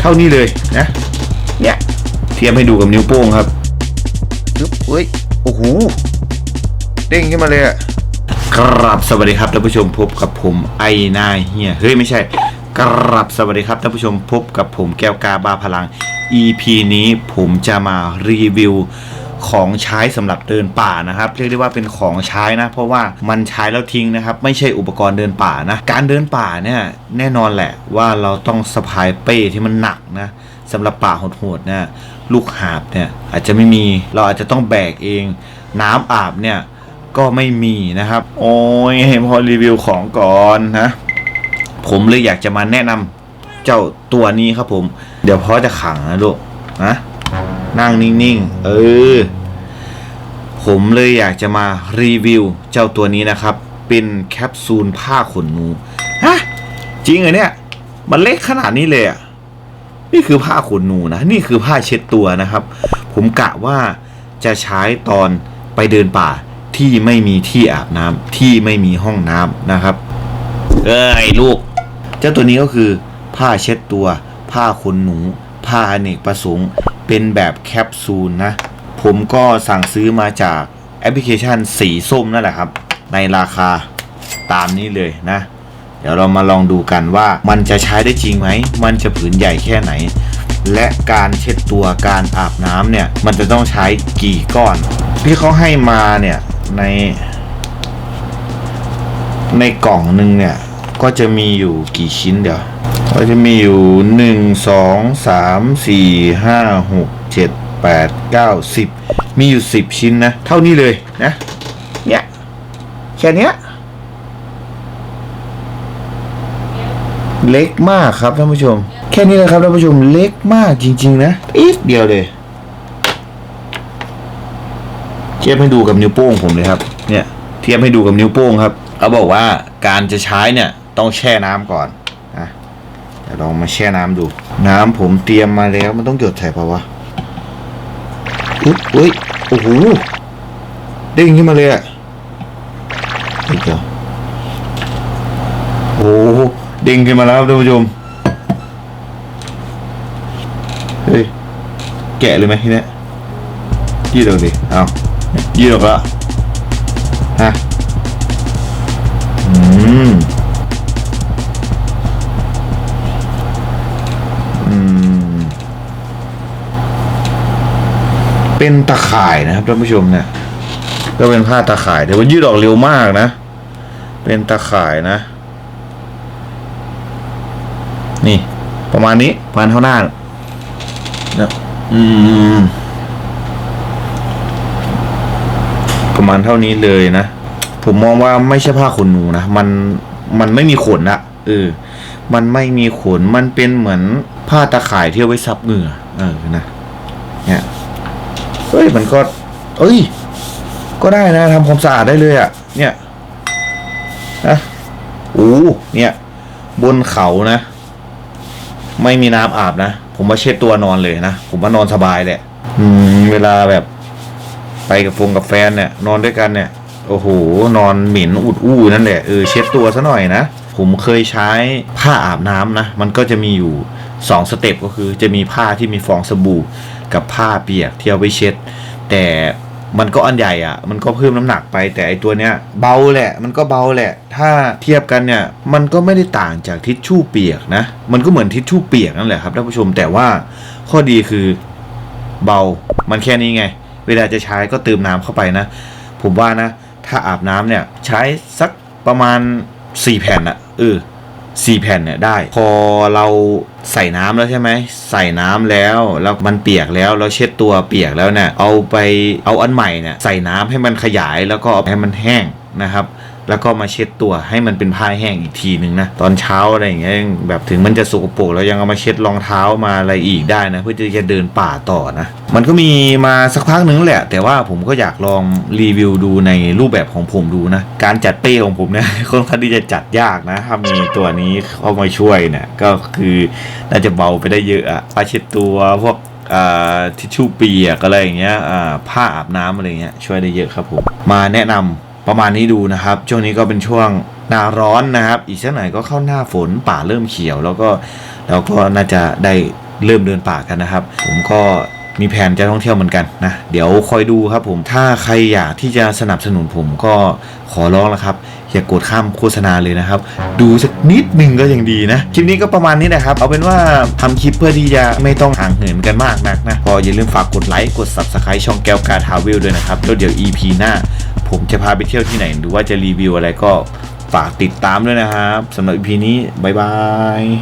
เท่านี้เลยนะ เนี่ย เทียบให้ดูกับนิ้วโป้งครับปึ๊บเฮ้ย โอ้โห เด้งขึ้นมาเลยอะครับสวัสดีครับท่านผู้ชมพบกับผมไอ้นายเฮียเฮ้ยไม่ใช่ กรับสวัสดีครับท่านผู้ชมพบกับผมแก้วกาบาพลัง EP นี้ผมจะมารีวิว ของใช้สำหรับเดินป่านะครับเรียกได้ว่าเป็นของใช้นะ เพราะว่ามันใช้แล้วทิ้งนะครับ ไม่ใช่อุปกรณ์เดินป่านะ การเดินป่าเนี่ยแน่นอนแหละว่าเราต้องสะพายเป้ที่มันหนักนะสำหรับป่าโหดๆเนี่ยลูกหาบเนี่ยอาจจะไม่มีเราอาจจะต้องแบกเอง น้ำอาบเนี่ยก็ไม่มีนะครับ โอ้ยพอรีวิวของก่อนนะผมเลยอยากจะมาแนะนำเจ้าตัวนี้ครับผม เดี๋ยวพ่อจะขังนะลูกนะ นั่งนิ่งๆ เออ ผมเลยอยากจะมารีวิวเจ้าตัวนี้นะครับ เป็นแคปซูลผ้าขนหนูฮะจริงเหรอเนี่ย มันเล็กขนาดนี้เลยอะนี่คือผ้าขนหนูนะ นี่คือผ้าเช็ดตัวนะครับ ผมกะว่าจะใช้ตอนไปเดินป่าที่ไม่มีที่อาบน้ำที่ไม่มีห้องน้ำนะครับ เอ้ยลูก เจ้าตัวนี้ก็คือ ผ้าเช็ดตัว ผ้าขนหนู ผ้าอเนกประสงค์ เป็นแบบแคปซูลนะ ผมก็สั่งซื้อมาจากแอปพลิเคชันสีส้มนั่นแหละครับ ในราคาตามนี้เลยนะ เดี๋ยวเรามาลองดูกันว่ามันจะใช้ได้จริงไหม มันจะผืนใหญ่แค่ไหน และการเช็ดตัวการอาบน้ำเนี่ย มันจะต้องใช้กี่ก้อน ที่เขาให้มาเนี่ยใน ในกล่องหนึ่งเนี่ย ก็จะมีอยู่กี่ชิ้นเดี๋ยวก็จะมีอยู่หนึ่งสองสามสี่ห้าหกเจ็ดแปดเก้าสิบมีอยู่สิบชิ้นนะ เท่านี้เลยนะ เนี่ยแค่เนี้ย เล็กมากครับท่านผู้ชม แค่นี้เลยครับท่านผู้ชมเล็กมากจริง ๆ นะอีกเดียวเลยเทียบให้ดูกับนิ้วโป้งผมเลยครับ เนี่ย เทียบให้ดูกับนิ้วโป้งครับ เขาบอกว่าการจะใช้เนี่ย ต้องแช่น้ำก่อนนะเดี๋ยวลองมาแช่น้ำดู น้ำผมเตรียมมาแล้วมันต้องหยดใส่ปล่าวะอุ๊ยอุ้ยโอ้โหเด้งขึ้นมาเลยอะเฮ้ยเดี๋ยวโอ้โหเด้งขึ้นมาแล้วครับท่านผู้ชมเฮ้ยแกะเลยไหมทีเนี้ยยืดออกดิเอายืดออกล้วฮะอืม เป็นตะข่ายนะครับท่านผู้ชมเนี่ย ก็เป็นผ้าตะข่ายแต่ว่ายืดออกเร็วมากนะ เป็นตะข่ายนะ นี่ ประมาณนี้ประมาณเท่าหน้านะอืม ประมาณเท่านี้เลยนะ ผมมองว่าไม่ใช่ผ้าขนหนูนะ มันมันไม่มีขนอะเออ มันไม่มีขน มันเป็นเหมือนผ้าตะข่ายที่เอาไว้ซับเหงื่อ เออ นะ เนี่ย เฮ้ยมันก็ เอ้ย ก็ได้นะทำความสะอาดได้เลยอะเนี่ยนะโอ้เนี่ย บนเขานะ ไม่มีน้ำอาบนะ ผมว่าเช็ดตัวนอนเลยนะ ผมว่านอนสบายแหละอืมเวลาแบบ ไปกับฟงกับแฟนเนี่ย นอนด้วยกันเนี่ย โอ้โห นอนเหม็นอุดอู้นั่นแหละ เออ เช็ดตัวซะหน่อยนะ ผมเคยใช้ผ้าอาบน้ำนะ มันก็จะมีอยู่ สองสเต็ปก็คือจะมีผ้าที่มีฟองสบู่กับผ้าเปียกที่เอาไว้เช็ด แต่มันก็อันใหญ่อะมันก็เพิ่มน้ำหนักไปแต่ไอตัวเนี้ยเบาแหละ มันก็เบาแหละ ถ้าเทียบกันเนี่ย มันก็ไม่ได้ต่างจากทิชชู่เปียกนะ มันก็เหมือนทิชชู่เปียกนั่นแหละครับท่านผู้ชม แต่ว่าข้อดีคือเบา มันแค่นี้ไง เวลาจะใช้ก็เติมน้ำเข้าไปนะ ผมว่านะ ถ้าอาบน้ำเนี่ยใช้สักประมาณ 4 แผ่นอะเออสี่แผ่นเนี่ยได้ พอเรา ใส่น้ำแล้วใช่ไหมใส่น้ำแล้วแล้วมันเปียกแล้วเราเช็ดตัวเปียกแล้วเนี่ยเอาไปเอาอันใหม่เนี่ยใส่น้ำให้มันขยายแล้วก็เอาให้มันแห้งนะครับ แล้วก็มาเช็ดตัวให้มันเป็นผ้าแห้งอีกทีหนึ่งนะตอนเช้าอะไรอย่างเงี้ยแบบถึงมันจะสกปรกแล้วยังเอามาเช็ดรองเท้ามาอะไรอีกได้นะเพื่อที่จะเดินป่าต่อนะ มันก็มีมาสักพักหนึ่งแหละ แต่ว่าผมก็อยากลองรีวิวดูในรูปแบบของผมดูนะ การจัดเป้ของผมเนี่ยค่อนข้างที่จะจัดยากนะถ้ามีตัวนี้เข้ามาช่วยเนี่ยก็คือน่าจะเบาไปได้เยอะอะผ้าเช็ดตัวพวกอ่าทิชชู่เปียกอะไรอย่างเงี้ยอ่าผ้าอาบน้ำอะไรเงี้ยช่วยได้เยอะครับผมมาแนะนำ ประมาณนี้ดูนะครับ ช่วงนี้ก็เป็นช่วงหน้าร้อนนะครับ อีกสักหน่อยก็เข้าหน้าฝนป่าเริ่มเขียว แล้วก็แล้วก็น่าจะได้เริ่มเดินป่ากันนะครับ ผมก็มีแผนจะท่องเที่ยวเหมือนกันนะเดี๋ยวคอยดูครับผมถ้าใครอยากที่จะสนับสนุนผมก็ขอร้องแล้วครับ อย่ากดข้ามโฆษณาเลยนะครับ ดูสักนิดหนึ่งก็ยังดีนะ คลิปนี้ก็ประมาณนี้นะครับ เอาเป็นว่าทำคลิปเพื่อที่จะไม่ต้องห่างเหินกันมากนักนะก็อย่าลืมฝากกดไลค์กด subscribe ช่องแก้วกาทาเวลด้วยนะครับแล้วเดี๋ยว EP หน้า ผมจะพาไปเที่ยวที่ไหน หรือว่าจะรีวิวอะไรก็ฝากติดตามด้วยนะครับสำหรับ EP นี้ บ๊ายบาย